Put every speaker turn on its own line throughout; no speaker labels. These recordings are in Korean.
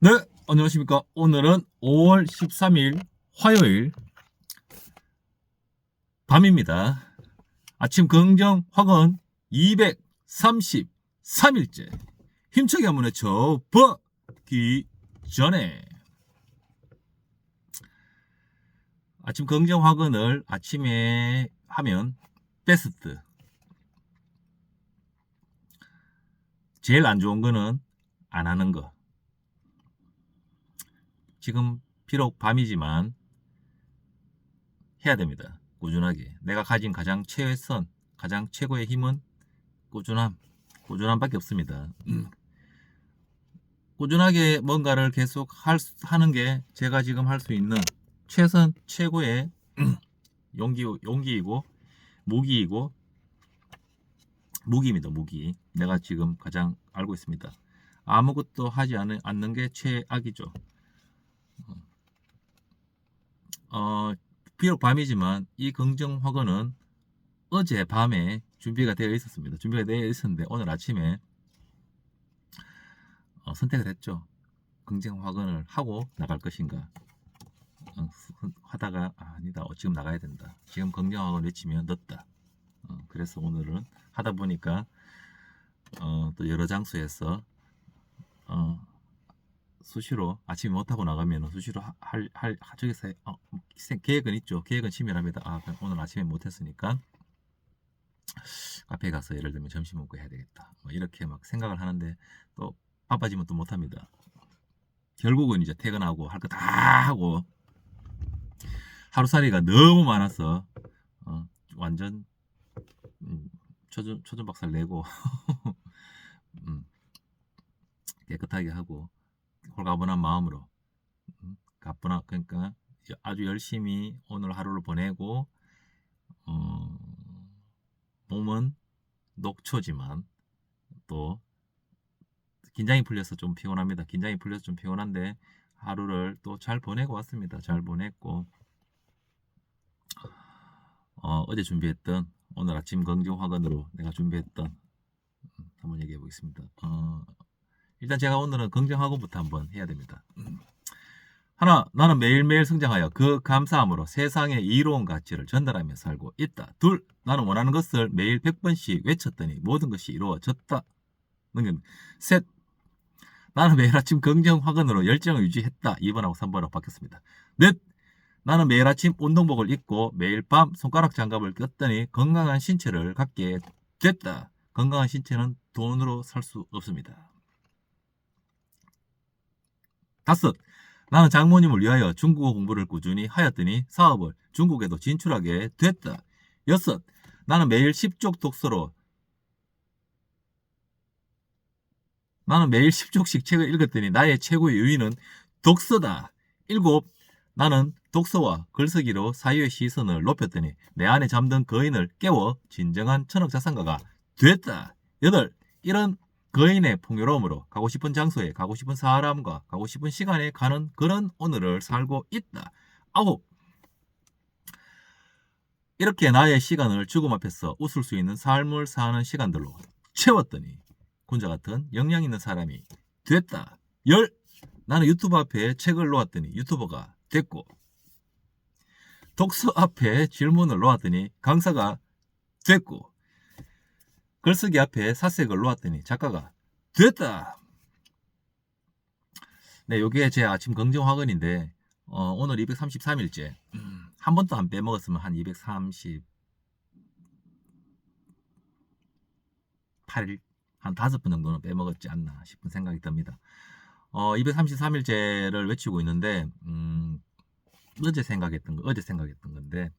네, 안녕하십니까. 오늘은 5월 13일 화요일 밤입니다. 아침 긍정 확언 233일째. 힘차게 한번 외쳐보기 전에 아침 긍정 확언을 아침에 하면 베스트. 제일 안 좋은 거는 안 하는 거. 지금 비록 밤이지만 해야 됩니다. 꾸준하게. 내가 가진 가장 최선, 가장 최고의 힘은 꾸준함. 꾸준함밖에 없습니다. 꾸준하게 뭔가를 계속 할, 수- 하는 게 제가 지금 할 수 있는 최선, 최고의 용기, 용기이고, 무기이고, 무기입니다, 무기. 내가 지금 가장 알고 있습니다. 아무것도 하지 않는 게 최악이죠. 어, 비록 밤이지만 이 긍정 확언은 어제 밤에 준비가 되어 있었습니다. 준비가 되어 있었는데 오늘 아침에 어, 선택을 했죠. 긍정 확언을 하고 나갈 것인가. 어, 하다가 아, 니다 어, 지금 나가야 된다. 지금 긍정 확언 외치면 늦다. 어, 그래서 오늘은 하다 보니까 어, 또 여러 장소에서 어, 수시로 아침에 못하고 나가면 수시로 하- 할, 할, 저기서 해- 어, 생- 계획은 있죠. 계획은 치밀합니다. 아, 오늘 아침에 못했으니까 카페에 가서 예를 들면 점심 먹고 해야 되겠다. 뭐 이렇게 막 생각을 하는데 또 바빠지면 또 못합니다. 결국은 이제 퇴근하고 할 거 다 하고 하루살이가 너무 많아서 어, 완전 음, 초전 초전 박살 내고 음, 깨끗하게 하고 홀가분한 마음으로 음, 가뿐하 그러니까 아주 열심히 오늘 하루를 보내고 어, 몸은 녹초지만 또 긴장이 풀려서 좀 피곤합니다. 긴장이 풀려서 좀 피곤한데 하루를 또 잘 보내고 왔습니다. 잘 보냈고 어, 어제 준비했던 오늘 아침 긍정 화근으로 내가 준비했던 음, 한번 얘기해 보겠습니다. 어, 일단 제가 오늘은 긍정하고부터 한번 해야 됩니다. 하나, 나는 매일매일 성장하여 그 감사함으로 세상의 이로운 가치를 전달하며 살고 있다. 둘, 나는 원하는 것을 매일 100번씩 외쳤더니 모든 것이 이루어졌다. 는 셋, 나는 매일 아침 긍정 화근으로 열정을 유지했다. 2번하고 3번하고 바뀌었습니다. 넷, 나는 매일 아침 운동복을 입고 매일 밤 손가락 장갑을 꼈더니 건강한 신체를 갖게 됐다. 건강한 신체는 돈으로 살 수 없습니다. 다섯, 나는 장모님을 위하여 중국어 공부를 꾸준히 하였더니 사업을 중국에도 진출하게 됐다. 여섯, 나는 매일 10쪽 독서로 나는 매일 10쪽씩 책을 읽었더니 나의 최고의 유인은 독서다. 일곱, 나는 독서와 글쓰기로 사유의 시선을 높였더니 내 안에 잠든 거인을 깨워 진정한 천억 자산가가 됐다. 여덟, 이런 거인의 풍요로움으로 가고 싶은 장소에 가고 싶은 사람과 가고 싶은 시간에 가는 그런 오늘을 살고 있다. 아홉, 이렇게 나의 시간을 죽음 앞에서 웃을 수 있는 삶을 사는 시간들로 채웠더니 군자 같은 역량 있는 사람이 됐다. 열, 나는 유튜브 앞에 책을 놓았더니 유튜버가 됐고 독서 앞에 질문을 놓았더니 강사가 됐고 글쓰기 앞에 사색을 놓았더니 작가가 됐다. 네, 요게 제 아침 긍정 화근인데 어, 오늘 233일째 한 번도 안 빼먹었으면 한 238일 한 다섯 번 정도는 빼먹었지 않나 싶은 생각이 듭니다. 어, 233일째를 외치고 있는데 음, 어제 생각했던 거, 어제 생각했던 건데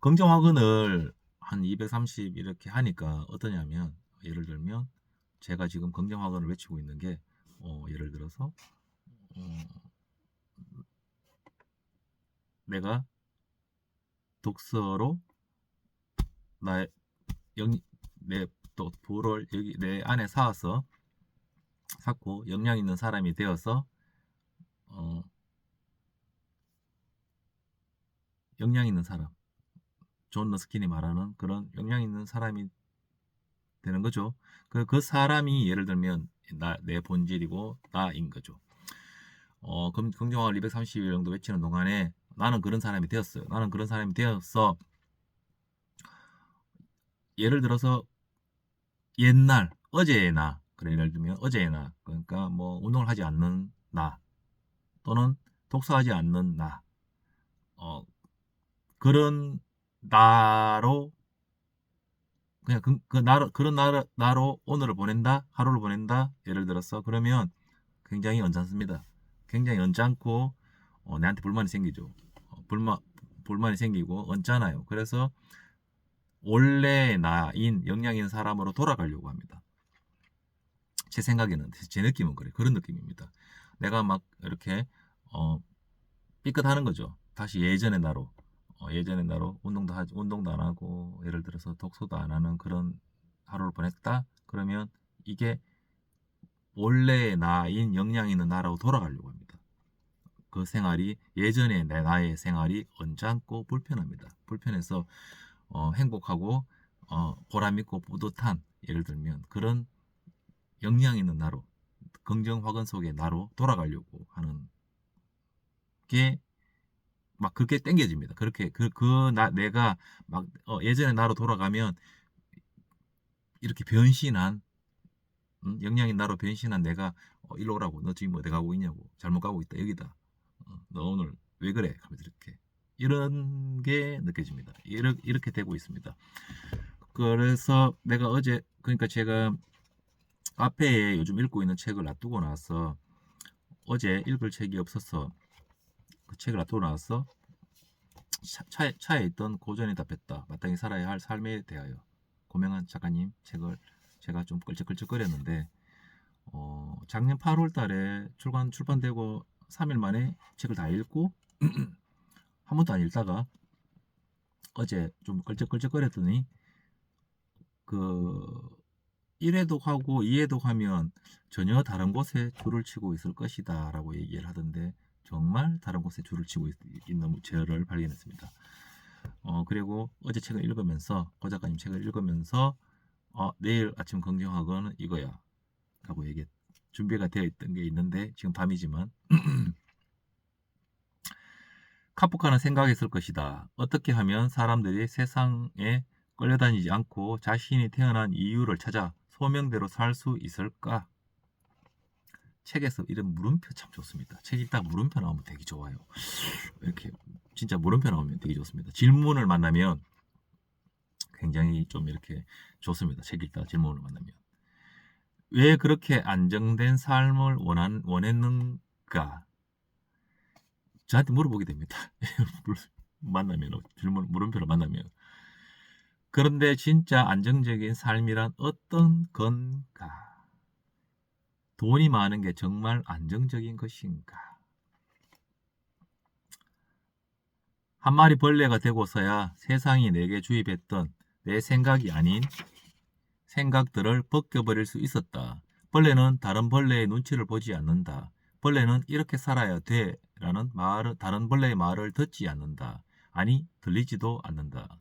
긍정 화근을 한 230 이렇게 하니까 어떠냐면 예를 들면 제가 지금 긍정 화근을 외치고 있는 게 어, 예를 들어서 어, 내가 독서로 나의 영, 내 또 도를 여기 내 안에 쌓아서 쌓고 역량 있는 사람이 되어서 어, 역량 있는 사람 존 러스킨이 말하는 그런 역량 있는 사람이 되는 거죠. 그, 그 사람이 예를 들면 나, 내 본질이고 나인 거죠. 어, 금, 긍정화를 230일 정도 외치는 동안에 나는 그런 사람이 되었어요. 나는 그런 사람이 되었어. 예를 들어서 옛날 어제의 나 그래 예를 들면 어제의 나 그러니까 뭐 운동을 하지 않는 나 또는 독서하지 않는 나 어, 그런 나로 그냥 그, 그 나로 그런 나로, 나로 오늘을 보낸다 하루를 보낸다 예를 들어서 그러면 굉장히 언짢습니다. 굉장히 언짢고 어, 내한테 불만이 생기죠. 어, 불만 불만이 생기고 언짢아요. 그래서 원래 나인 있는 사람으로 돌아가려고 합니다. 제 생각에는 제 느낌은 그래. 그런 느낌입니다. 내가 막 이렇게 어 삐끗하는 거죠. 다시 예전의 나로. 어, 예전의 나로 운동도 하지 운동도 안 하고 예를 들어서 독서도 안 하는 그런 하루를 보냈다? 그러면 이게 원래의 나인 역량 있는 나라고 돌아가려고 합니다. 그 생활이 예전의 내 나의 생활이 언짢고 불편합니다. 불편해서 어, 행복하고 어, 보람 있고 뿌듯한 예를 들면 그런 역량 있는 나로 긍정 화근 속의 나로 돌아가려고 하는 게 막 그렇게 땡겨집니다. 그렇게 그 그 나 내가 막 어, 예전에 나로 돌아가면 이렇게 변신한 음, 역량인 나로 변신한 내가 어, 일로 오라고. 너 지금 어디 가고 있냐고. 잘못 가고 있다. 여기다. 어, 너 오늘 왜 그래? 하면서 이렇게. 이런 게 느껴집니다. 이렇게, 이렇게 되고 있습니다. 그래서 내가 어제 그러니까 제가 카페에 요즘 읽고 있는 책을 놔두고 나서 어제 읽을 책이 없어서 그 책을 놔두고 나서 차, 차에, 있던 고전이 답했다. 마땅히 살아야 할 삶에 대하여 고명한 작가님 책을 제가 좀 끌적끌적거렸는데 어, 작년 8월 달에 출간 출판되고 3일 만에 책을 다 읽고 한 번도 안 읽다가 어제 좀 끌적끌적거렸더니 그 1회독 하고 2회독 하면 전혀 다른 곳에 줄을 치고 있을 것이다 라고 얘기를 하던데 정말 다른 곳에 줄을 치고 있, 있는 저를 발견했습니다. 어, 그리고 어제 책을 읽으면서 고 작가님 책을 읽으면서 어, 내일 아침 긍정학원은 이거야 라고 얘기 준비가 되어 있던 게 있는데 지금 밤이지만 카프카는 생각했을 것이다. 어떻게 하면 사람들이 세상에 끌려다니지 않고 자신이 태어난 이유를 찾아 소명대로 살 수 있을까? 책에서 이런 물음표 참 좋습니다. 책 읽다가 물음표 나오면 되게 좋아요. 이렇게 진짜 물음표 나오면 되게 좋습니다. 질문을 만나면 굉장히 좀 이렇게 좋습니다. 책 읽다가 질문을 만나면. 왜 그렇게 안정된 삶을 원한, 원했는가? 저한테 물어보게 됩니다. 만나면, 질문, 물음표를 만나면. 그런데 진짜 안정적인 삶이란 어떤 건가? 돈이 많은 게 정말 안정적인 것인가? 한 마리 벌레가 되고서야 세상이 내게 주입했던 내 생각이 아닌 생각들을 벗겨버릴 수 있었다. 벌레는 다른 벌레의 눈치를 보지 않는다. 벌레는 이렇게 살아야 돼. 라는 말을, 다른 벌레의 말을 듣지 않는다. 아니, 들리지도 않는다.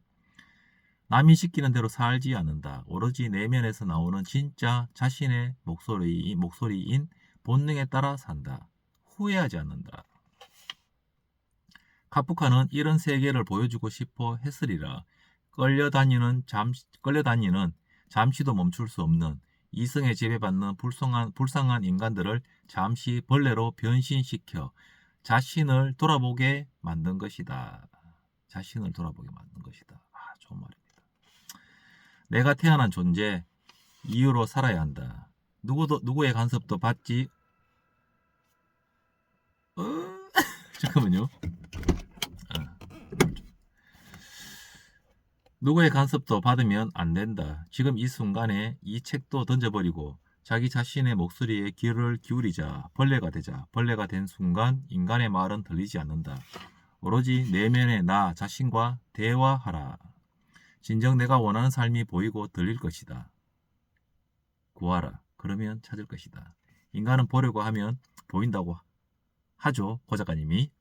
남이 시키는 대로 살지 않는다. 오로지 내면에서 나오는 진짜 자신의 목소리, 목소리인 본능에 따라 산다. 후회하지 않는다. 카프카는 이런 세계를 보여주고 싶어 했으리라. 끌려다니는 잠 끌려다니는 잠시도 멈출 수 없는 이성에 지배받는 불쌍한, 불쌍한 인간들을 잠시 벌레로 변신시켜 자신을 돌아보게 만든 것이다. 자신을 돌아보게 만든 것이다. 아, 좋은 말입니다. 내가 태어난 존재, 이유로 살아야 한다. 누구도, 누구의 간섭도 받지, 어? 잠깐만요. 아. 누구의 간섭도 받으면 안 된다. 지금 이 순간에 이 책도 던져버리고 자기 자신의 목소리에 귀를 기울이자 벌레가 되자 벌레가 된 순간 인간의 말은 들리지 않는다. 오로지 내면의 나 자신과 대화하라. 진정 내가 원하는 삶이 보이고 들릴 것이다. 구하라. 그러면 찾을 것이다. 인간은 보려고 하면 보인다고 하죠. 고 작가님이.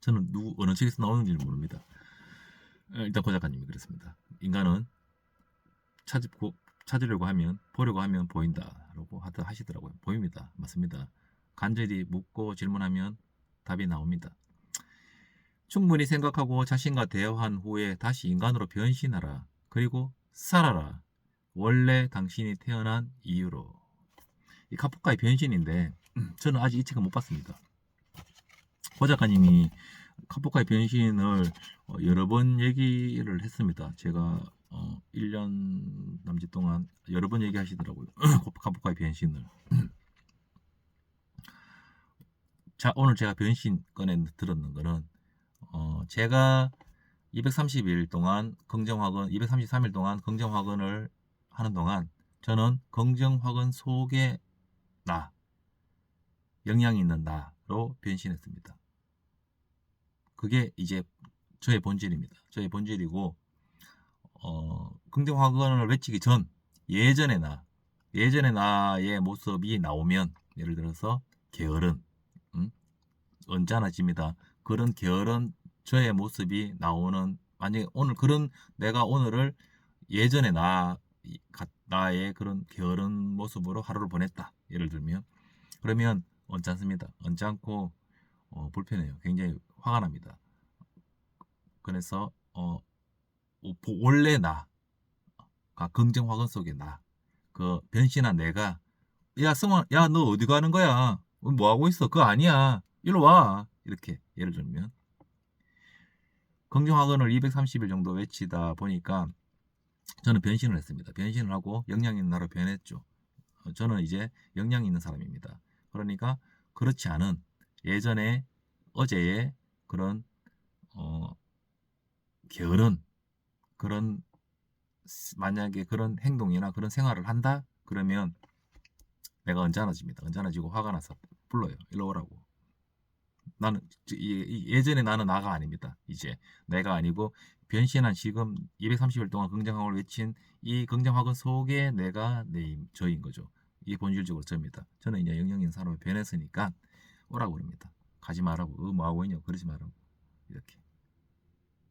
저는 누구 어느 책에서 나오는지는 모릅니다. 어, 일단 고 작가님이 그랬습니다. 인간은 찾, 고, 찾으려고 하면 보려고 하면 보인다라고 하시더라고요. 보입니다. 맞습니다. 간절히 묻고 질문하면 답이 나옵니다. 충분히 생각하고 자신과 대화한 후에 다시 인간으로 변신하라. 그리고 살아라. 원래 당신이 태어난 이유로. 이 카프카의 변신인데 저는 아직 이 책을 못 봤습니다. 고 작가님이 카프카의 변신을 어, 여러 번 얘기를 했습니다. 제가 어, 1년 남짓 동안 여러 번 얘기하시더라고요. 카프카의 변신을. 자, 오늘 제가 변신 꺼내 들었는 거는 어, 제가 230일 동안 긍정확언, 233일 동안 긍정확언을 하는 동안 저는 긍정확언 속에 나, 영향이 있는 나로 변신했습니다. 그게 이제 저의 본질입니다. 저의 본질이고, 어, 긍정확언을 외치기 전, 예전의 나, 예전의 나의 모습이 나오면, 예를 들어서, 게으른, 음? 언짢아집니다. 그런 게으른 저의 모습이 나오는 만약에 오늘 그런 내가 오늘을 예전에 나 나의 그런 게으른 모습으로 하루를 보냈다. 예를 들면. 그러면 언짢습니다. 언짢고 어, 불편해요. 굉장히 화가 납니다. 그래서 어, 원래 나가 긍정 확언 속에 나. 그 변신한 내가 야 승환 야너 어디 가는 거야? 뭐 하고 있어? 그거 아니야. 일로 와. 이렇게 예를 들면 긍정학원을 230일 정도 외치다 보니까 저는 변신을 했습니다. 변신을 하고 역량 있는 나로 변했죠. 어, 저는 이제 역량 있는 사람입니다. 그러니까 그렇지 않은 예전에 어제의 그런 어 게으른 그런 만약에 그런 행동이나 그런 생활을 한다 그러면 내가 언짢아집니다. 언짢아지고 화가 나서 불러요. 일로 오라고. 나는 예전에 나는 나가 아닙니다. 이제 내가 아니고 변신한 지금 230일 동안 긍정학을 외친 이 긍정학은 속에 내가 내 저인 거죠. 이게 본질적으로 저입니다. 저는 이제 영영인 사람을 변했으니까 오라고 그럽니다. 가지 말라고 어, 뭐 하고 있냐 그러지 말라고 이렇게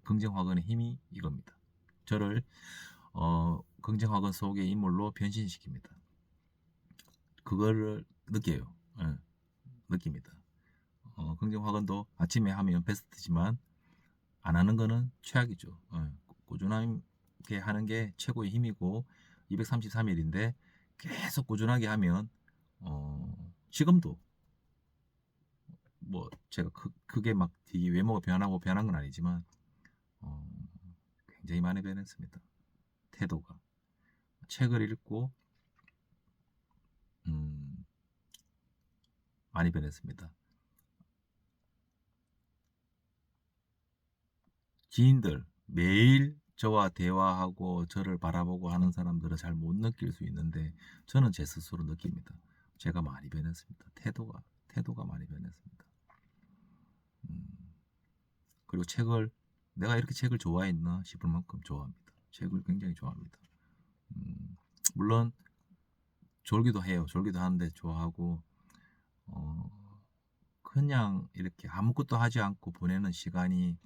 긍정학원의 힘이 이겁니다. 저를 어, 긍정학원 속의 인물로 변신시킵니다. 그거를 느껴요. 네, 느낍니다. 어, 긍정 확언도 아침에 하면 베스트지만 안 하는 거는 최악이죠. 어, 꾸준하게 하는 게 최고의 힘이고 233일인데 계속 꾸준하게 하면 어, 지금도 뭐 제가 크, 크게 막 되게 외모가 변하고 변한 건 아니지만 어, 굉장히 많이 변했습니다. 태도가 책을 읽고 음, 많이 변했습니다. 지인들 매일 저와 대화하고 저를 바라보고 하는 사람들은 잘 못 느낄 수 있는데 저는 제 스스로 느낍니다. 제가 많이 변했습니다. 태도가 태도가 많이 변했습니다. 음, 그리고 책을 내가 이렇게 책을 좋아했나 싶을 만큼 좋아합니다. 책을 굉장히 좋아합니다. 음, 물론 졸기도 해요. 졸기도 하는데 좋아하고 어, 그냥 이렇게 아무것도 하지 않고 보내는 시간이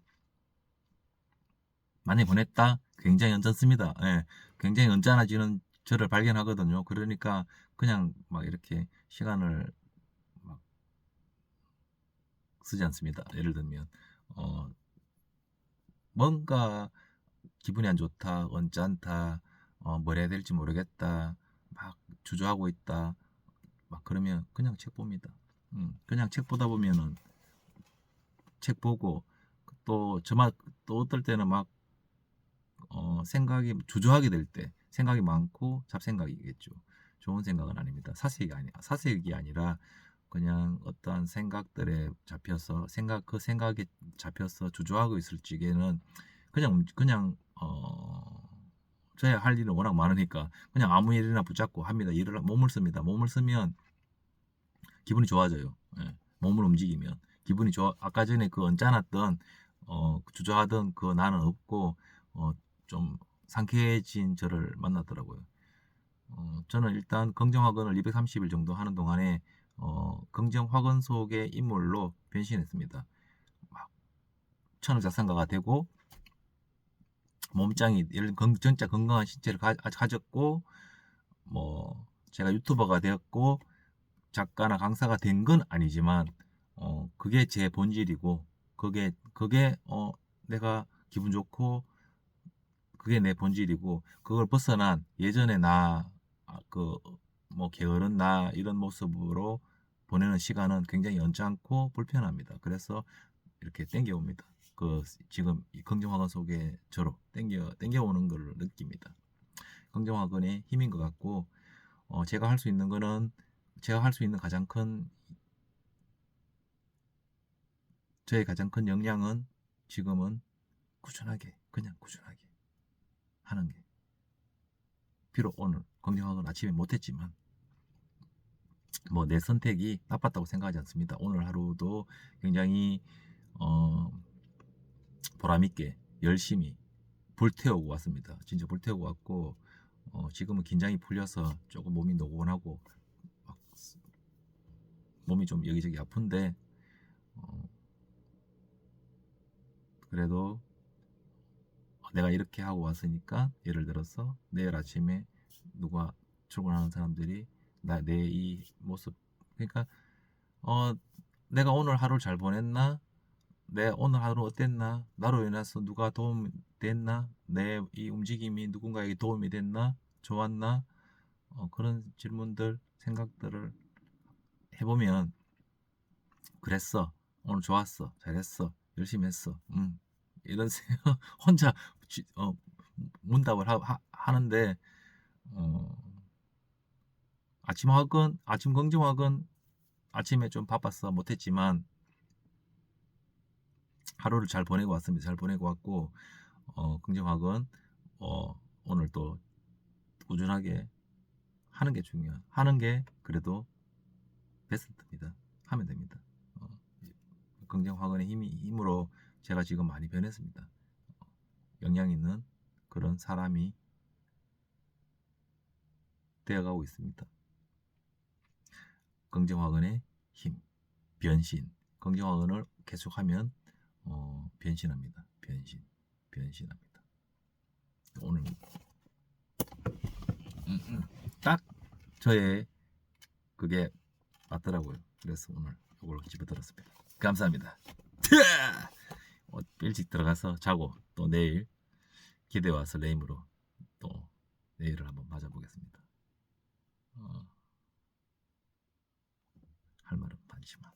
많이 보냈다. 굉장히 언짢습니다. 예, 굉장히 언짢아지는 저를 발견하거든요. 그러니까 그냥 막 이렇게 시간을 막 쓰지 않습니다. 예를 들면 어, 뭔가 기분이 안 좋다, 언짢다, 어, 뭘 해야 될지 모르겠다, 막 주저하고 있다, 막 그러면 그냥 책 봅니다. 음, 그냥 책 보다 보면은 책 보고 또 저만 또 어떨 때는 막 어, 생각이 주저하게 될 때 생각이 많고 잡생각이겠죠. 좋은 생각은 아닙니다. 사색이 아니 사색이 아니라 그냥 어떠한 생각들에 잡혀서 생각 그 생각에 잡혀서 주저하고 있을 적에는 그냥 그냥 어 저야 할 일은 워낙 많으니까 그냥 아무 일이나 붙잡고 합니다. 일을 몸을 씁니다. 몸을 쓰면 기분이 좋아져요. 예, 몸을 움직이면 기분이 좋아. 아까 전에 그 언짢았던 어 주저하던 그 나는 없고 어, 좀 상쾌해진 저를 만났더라고요. 어, 저는 일단 긍정학원을 230일 정도 하는 동안에 어, 긍정학원 속의 인물로 변신했습니다. 막 천하작상가가 되고 몸짱이 이런 건- 진짜 건강한 신체를 가, 가졌고 뭐 제가 유튜버가 되었고 작가나 강사가 된 건 아니지만 어 그게 제 본질이고 그게 그게 어 내가 기분 좋고 그게 내 본질이고 그걸 벗어난 예전에 나그 뭐 게으른 나 이런 모습으로 보내는 시간은 굉장히 연찮고 불편합니다. 그래서 이렇게 땡겨옵니다. 그 지금 이 긍정학원 속에 저로 땡겨 땡겨오는 걸 느낍니다. 긍정학원의 힘인 것 같고 어 제가 할 수 있는 거는 제가 할 수 있는 가장 큰 저의 가장 큰 역량은 지금은 꾸준하게 그냥 꾸준하게 하는 게 비록 오늘 긍정학원 아침에 못했지만 뭐 내 선택이 나빴다고 생각하지 않습니다. 오늘 하루도 굉장히 어 보람 있게 열심히 불태우고 왔습니다. 진짜 불태우고 왔고 어 지금은 긴장이 풀려서 조금 몸이 노곤하고 막 몸이 좀 여기저기 아픈데 어 그래도 내가 이렇게 하고 왔으니까 예를 들어서 내일 아침에 누가 출근하는 사람들이 나 내 이 모습 그러니까 어 내가 오늘 하루 잘 보냈나? 내 오늘 하루 어땠나? 나로 인해서 누가 도움 됐나? 내 이 움직임이 누군가에게 도움이 됐나? 좋았나? 어, 그런 질문들 생각들을 해보면 그랬어. 오늘 좋았어. 잘했어. 열심히 했어. 음. 이런 생각 혼자 지- 어, 문답을 하, 하, 하 는데 어, 아침 학원 아침 긍정학원 아침에 좀 바빴어 못했지만 하루를 잘 보내고 왔습니다. 잘 보내고 왔고 어, 긍정학원 어, 오늘 또 꾸준하게 하는 게 중요해. 하는 게 그래도 베스트입니다. 하면 됩니다. 어, 긍정학원의 힘이 힘으로 제가 지금 많이 변했습니다. 어, 영향 있는 그런 사람이 되어가고 있습니다. 긍정학원의 힘, 변신. 긍정학원을 계속하면 어, 변신합니다. 변신, 변신합니다. 오늘 음, 음, 딱 저의 그게 맞더라고요. 그래서 오늘 이걸 집어들었습니다. 감사합니다. 어, 일찍 들어가서 자고 또 내일 기대 와서 레임으로 또 내일을 한번 맞아보겠습니다. 어, 할 말은 많지만